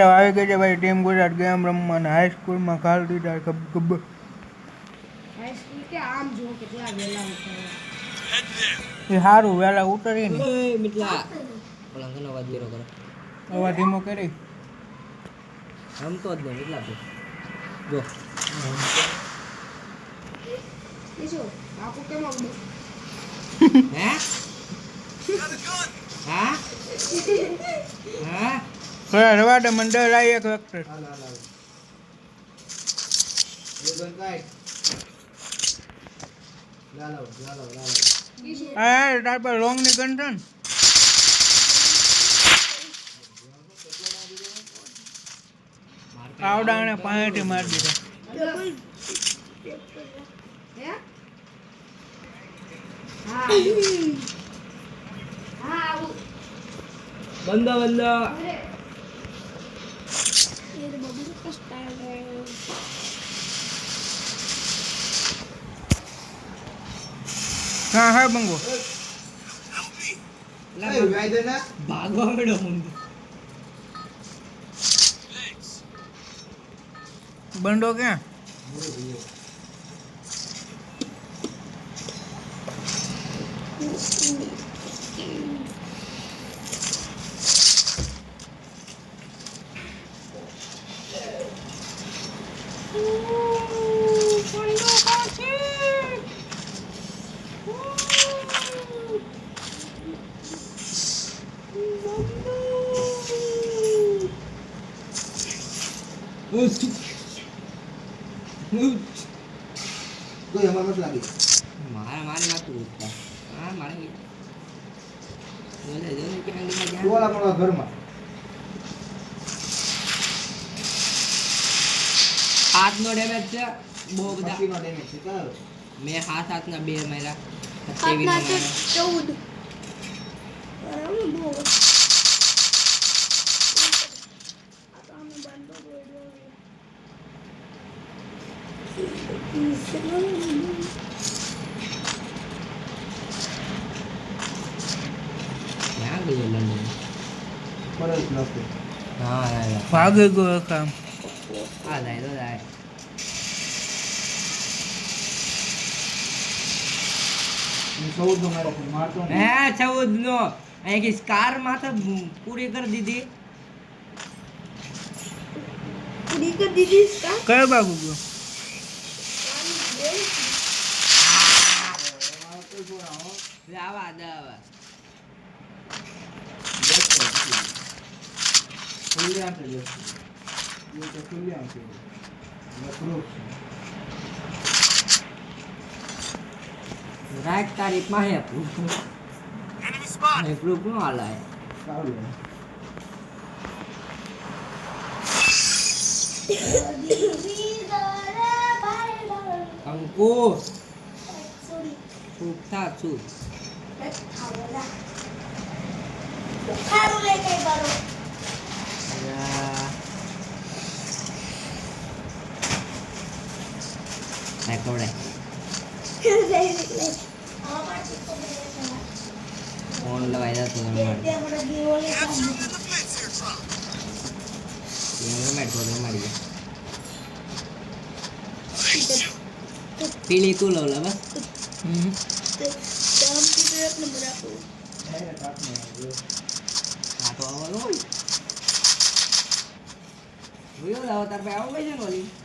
આવી ગઈ છે ભાઈ ટીમ ગુજરાત ગેમ રમવાના હાઈસ્કૂલમાં કાલ દીધા ગબ ગબ હાઈસ્કૂલ કે આમ જો કેટલા વેલા ઉઠાયા એ સારું વહેલા ઉતરી ને એ મિટલા ઓલા ઘણો અવાજ કર્યો કરો અવા ધીમો કરી રમતો જ નહીં મિટલા તું જો એ શું બાપુ કેમ આવું હે હા હા થોડા રવા દે મને ડર આવી એક વખત. યાર તાર પર રોંગની ગન છે ને આવડાને પાસેથી મારી દીધા. Pero mabilis pa starter. Nahahabang ko. Ay, rider na? Bago ako na mundo. बंद हो गया મારા મારી ઉઠતા હા મારે ક્યાં ગયા ક્યાં હાથનો ડેમેજ છે બહુ બધા મેં હાથ હાથના બે માર્યા. તેવી હાથના તો માર્યા. ચૌદ. બરાબર બહુ ક્યાં ગયો લંડન હા જાય ભાગ ગયો કામ આ જાય હે ચૌદ નો અહીં કે સ્કાર માથે પૂરી કરી દીધી પૂરી કરી દીધી સ્કાર કયો દવા રાઈટ તારીખમાં હે પ્રૂફ નહીં પ્રૂફ નો હાલાય કંકુ પ્રૂફ સુખતા છું કવડે ફોન લવાઈ જતો મારી પીલી તું લવ બસ હા તો આવવાનું હોય લાવો તાર પાસે આવો કઈ છે ને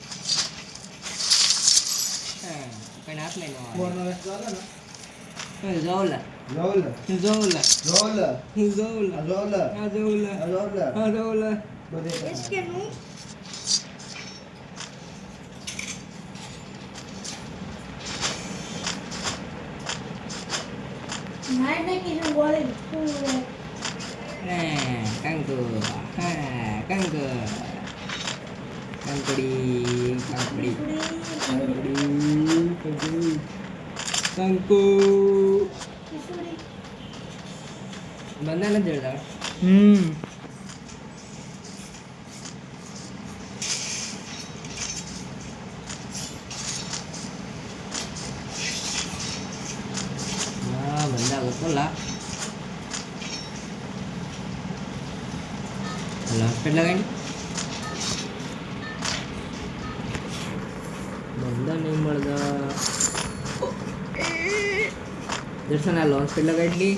ઓલી હા કઈ હાથ Tangkuring, tangkuring, tangkuring, tangkuring, tangku. Banana jelda. Hmm. Ah, lah. Alah, kenapa ini? મળતા દર્શન આ લોન્ચ પેડ લગાડી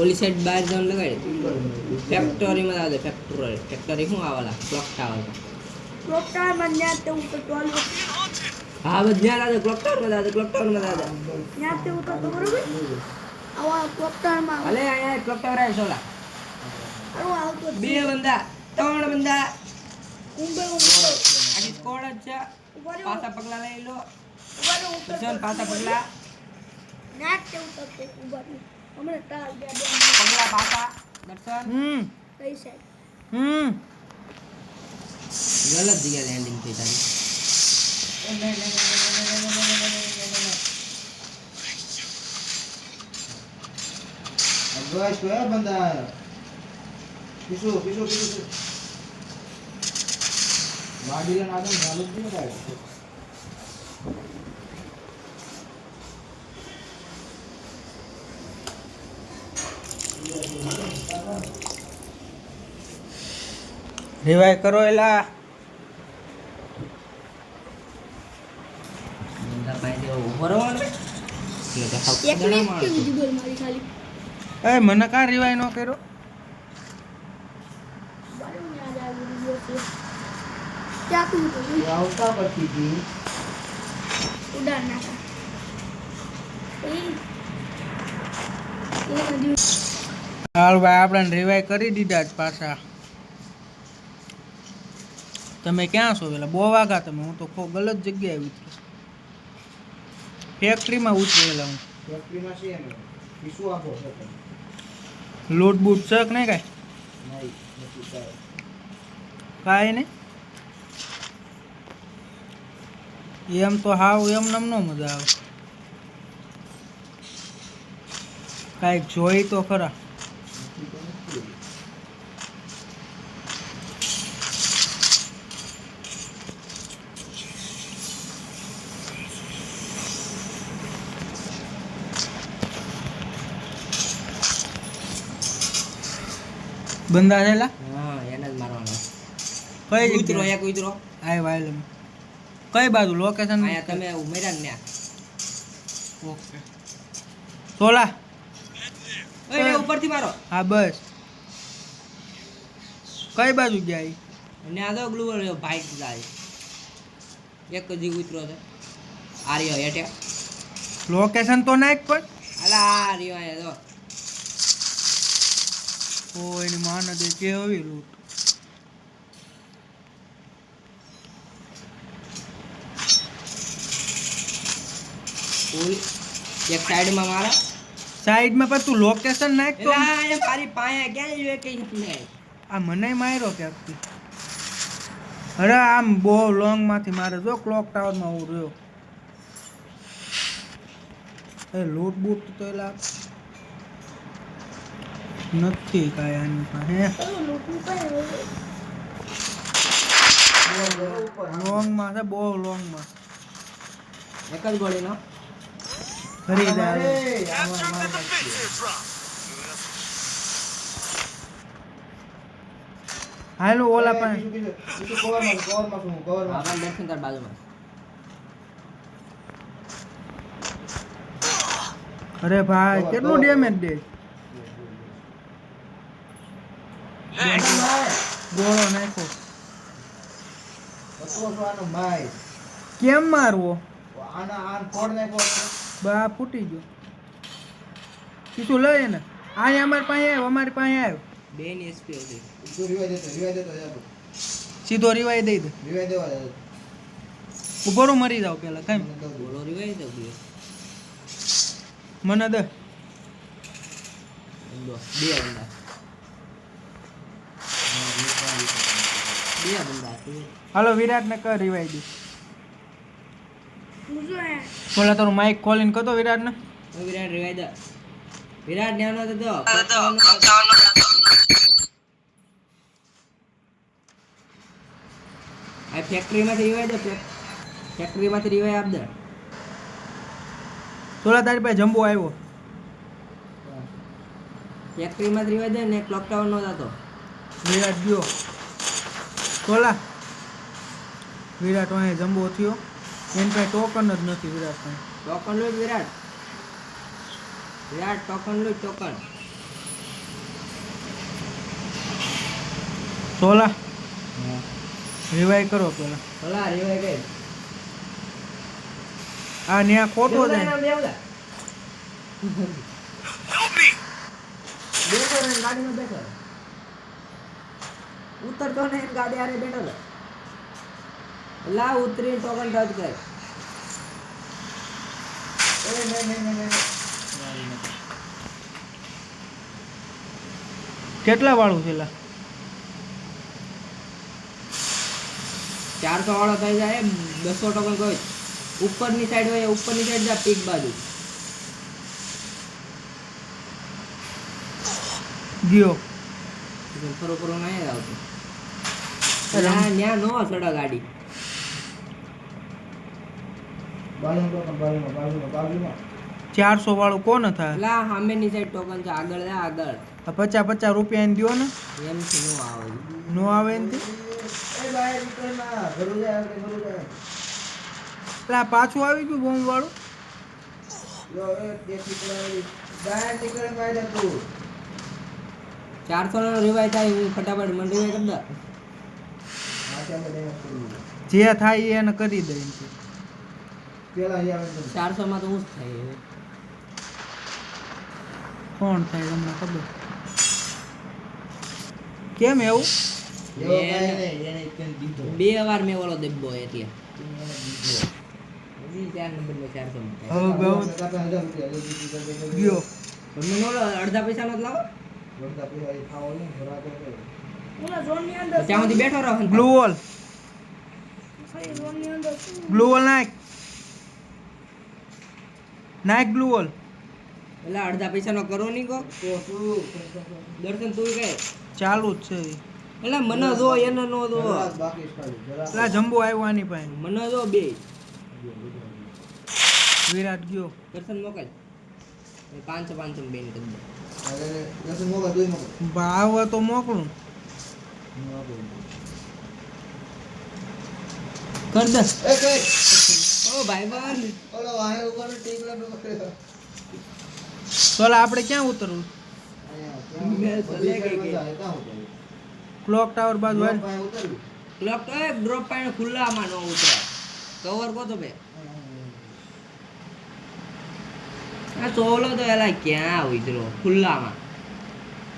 ઓલી સાઈડ બહાર જવાનું લગાડી ફેક્ટરીમાં આવે ફેક્ટરી ફેક્ટરી શું આવેલા ક્લોક ટાવર હા જ્યાં દાદા ક્લોક ટાવરમાં દાદા ક્લોક ટાવરમાં દાદા બરોબર? આવા પ્રોપ્ટારમાં ભલે અહીંયા ક્લોક ટાવર આવે સોલા બે બંદા ત્રણ બંદા. આખી સ્કોડ જ છે. પાછા પગલા લઈ લો રહો, પાછા પગલા ના તે ઉતરતો ઊભા રહો. હમણાં બે બે પગલા પાછા દર્શન હમ કઈ સાઈડ હમ ગલત જગ્યા લેન્ડિંગ થઈ તારી a banda. Pisou, pisou, pisou. વાડીને આગળ ચાલુ જ નહીં થાય. રિવાય કરો એલા બંદા પાસે ઊભો રહેવાનો એટલે તો હાવ એકલી દડા કરો ખાલી. એ મને કા રિવાય ન કર્યો બારું ને આ જાય ગયો છે આવતા ઉડાડ નાખા નદી હાલ ભાઈ આપણે રિવાય કરી દીધા જ પાછા. તમે ક્યાં છો પેલા? બહુ વાગા તમે. હું તો ખો ગલત જગ્યાએ ઉતર્યો ફેક્ટરીમાં ઉતરેલા હું ફેક્ટરીમાં છે ને. પીસું આપો છે બૂટ છે કે નહીં કાંઈ. કાંઈ નહીં? એમ તો હાવ એમ નમ નો મજા આવે. કાંઈક જોઈ તો ખરા. બંદા થયેલા હા એને જ મારવાનો. કઈ ઉતરો એક ઉતરો. આય વાયલ કઈ બાજુ? લોકેશન તમે ઉમેરા ને. ઓકે. સોલા. એ ઉપરથી મારો. હા બસ. કઈ બાજુ ગયા અને આ તો ગ્લુવર બાઇક જાય. એક જ ઉતરો છે. આર્યો હેઠે લોકેશન તો નાખ પણ. અલા આર્યો એ તો ઓ એની માન દે કેવી લૂંટ ફૂલ. એક સાઈડમાં મારા. સાઈડમાં પર તું લોકેશન નાખ તો. તારી પાસે ક્યાં જોઈએ કઈ આ મને માર્યો કે અરે આમ બહુ લોંગમાંથી મારે જો ક્લોક ટાવરમાં હું રહ્યો. એ લૂટ બૂટ તો એલા નથી કાંઈ આની પાસે કયું લોંગમાં છે બહુ લોંગમાં. એક જ ગોળીનો ફરી જાય અરે, આમાં મારી પાસે. હાલો ઓલા બાજુમાં. અરે ભાઈ કેટલું ડેમેજ દે? ગોળો નાખો. કેમ મારવો? આના આન કોડ નાખ્યો છે. બા ફૂટી ગયો. કીધું લઈ ને. આ અમારી પાસે આવ્યો અમારી પાસે આવ્યો. બેનની એસપી હતી. રિવાય રિવાય. સીધો રિવાઈ દઈ દે. રિવાય દેવા. ઊભો રહો, મરી જાવ પેલા કઈ મને દઉં દઉં. ગોળો રીવાય તો મને દે. બે બંદા. બે હાલો વિરાટ ને કર રિવાય દે. હું જો અહીંયા બોલા તારું માઇક ખોલીને કતો વિરાટ ને વિરાટ રીવાય દે વિરાટ ન્યાનો તો. આ ફેક્ટરીમાંથી રીવાય દે ફેક્ટરીમાંથી રીવાય આપ દે. સોલા તારી પાસે જમ્બો આવ્યો. ફેક્ટરીમાંથી રીવાય દે ને ક્લોક ટાવર નો જતો વિરાટ ગયો. સોલા. વિરાટ અહીં જમ્બો થયો એની કઈ ટોકન જ નથી વિરાટ પાસે ટોકન લો વિરાટ. વિરાટ ટોકન લો ટોકન સોલા રિવાઈ કરો પેલા. ભલા રેવાય ગઈ આ ન્યા ખોટો છે. બેઠો ને ગાડીમાં બેઠો. ઉતરતો ને ગાડી આરે બેઠો ને લા ઉતરી ટોકન ટચ કર. કેટલા વાળું છે લા? ચારસો વાળો થઈ જાય બસો ટોકન કોઈ ઉપરની સાઈડ હોય ઉપરની સાઈડ જા પીક બાજુ. ગયો. ફરો ફરો નહીં આવતું. ત્યાં નો ચડે ગાડી. ચારસો વાળું કોને થાય લા સામેની સાઈડ ટોકન છે આગળ લે આગળ. આ પચાસ પચાસ રૂપિયા એને દ્યો ને. એમથી નો આવે. નો આવે એમ થી ના, આ પાછું આવી ગયું બોમ્બ વાળું? લો. ચારસો નો રિવાય થાય હું ફટાફટ મને રિવાય કરી દીધું. જે થાય એને કરી દે પેલા અહીંયા આવે ચારસો માં તો હું જ થાય હવે. કોણ થાય તમને ખબર? કેમ એવું. બે વાર મેં ઓલો દબ્બો એટલે ચાર નંબર ચારસો માં અડધા પૈસા નો લાવો અંદર ત્યાંથી બેઠો રહો બ્લુ વોલ બ્લુ વોલ નાખ. નાખ બ્લુ હોલ એટલે અડધા પૈસાનો કરો નહીં કો? દર્શન તું કહે ચાલુ જ છે એટલે મને જો એને નો જરાક. પેલા જંબુ આવ્યો આની પાસે મને જો બે. વિરાટ ગયો. દર્શન મોકલ. પાંચ પાંચસો પાંચસો દો. લસણ મોકલ, દૂધ મોકલ. ભાવ તો મોકલું. કર દસ એ કઈ? ઓ ભાઈ બંધ ઓલો વાહે ઉપર ટીકલા આપણે ક્યાં ઉતરવું. ક્લોક ટાવર બાજુ હાલ. ક્લોક ટાવર ડ્રોપ પાણી ખુલ્લામાં નો ઉતરે. કવર કો તો બે આ ચોલો તો એલા ક્યાં ઉતરો ખુલ્લામાં.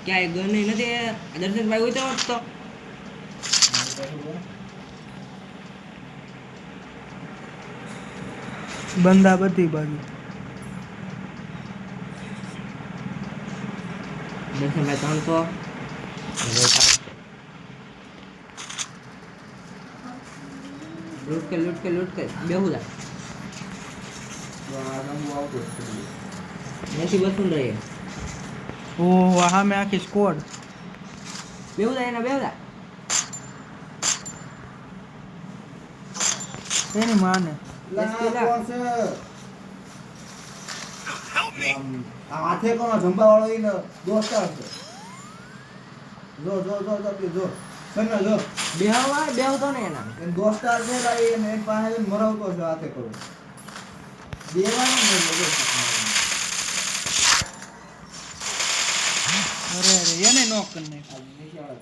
ક્યાંય ગન નથી આ દર્શનભાઈ ઉતરો જ તો. બંદા બધી બાજુ ત્રણસો. લૂટકે લૂટકે લૂટ કે લૂટ કે બેહું જા તો આ રંગો આવતો જ છે. નથી બસું રહીએ ઓહો સામે આખી સ્કોડ બેહું જા એના બેહું એની માને. આ હાથે કોનો જંબા વાળો ઈ દોસ્તાર છે. જો જો જો જો જો સન્નો જો. બેહવા બેહતો ને એના. એન દોસ્તાર છે એને એક પાસે મરાવતો છે હાથે કરો દેવાનું ને જો. અરે અરે એને નોક કરી નાખ્યો.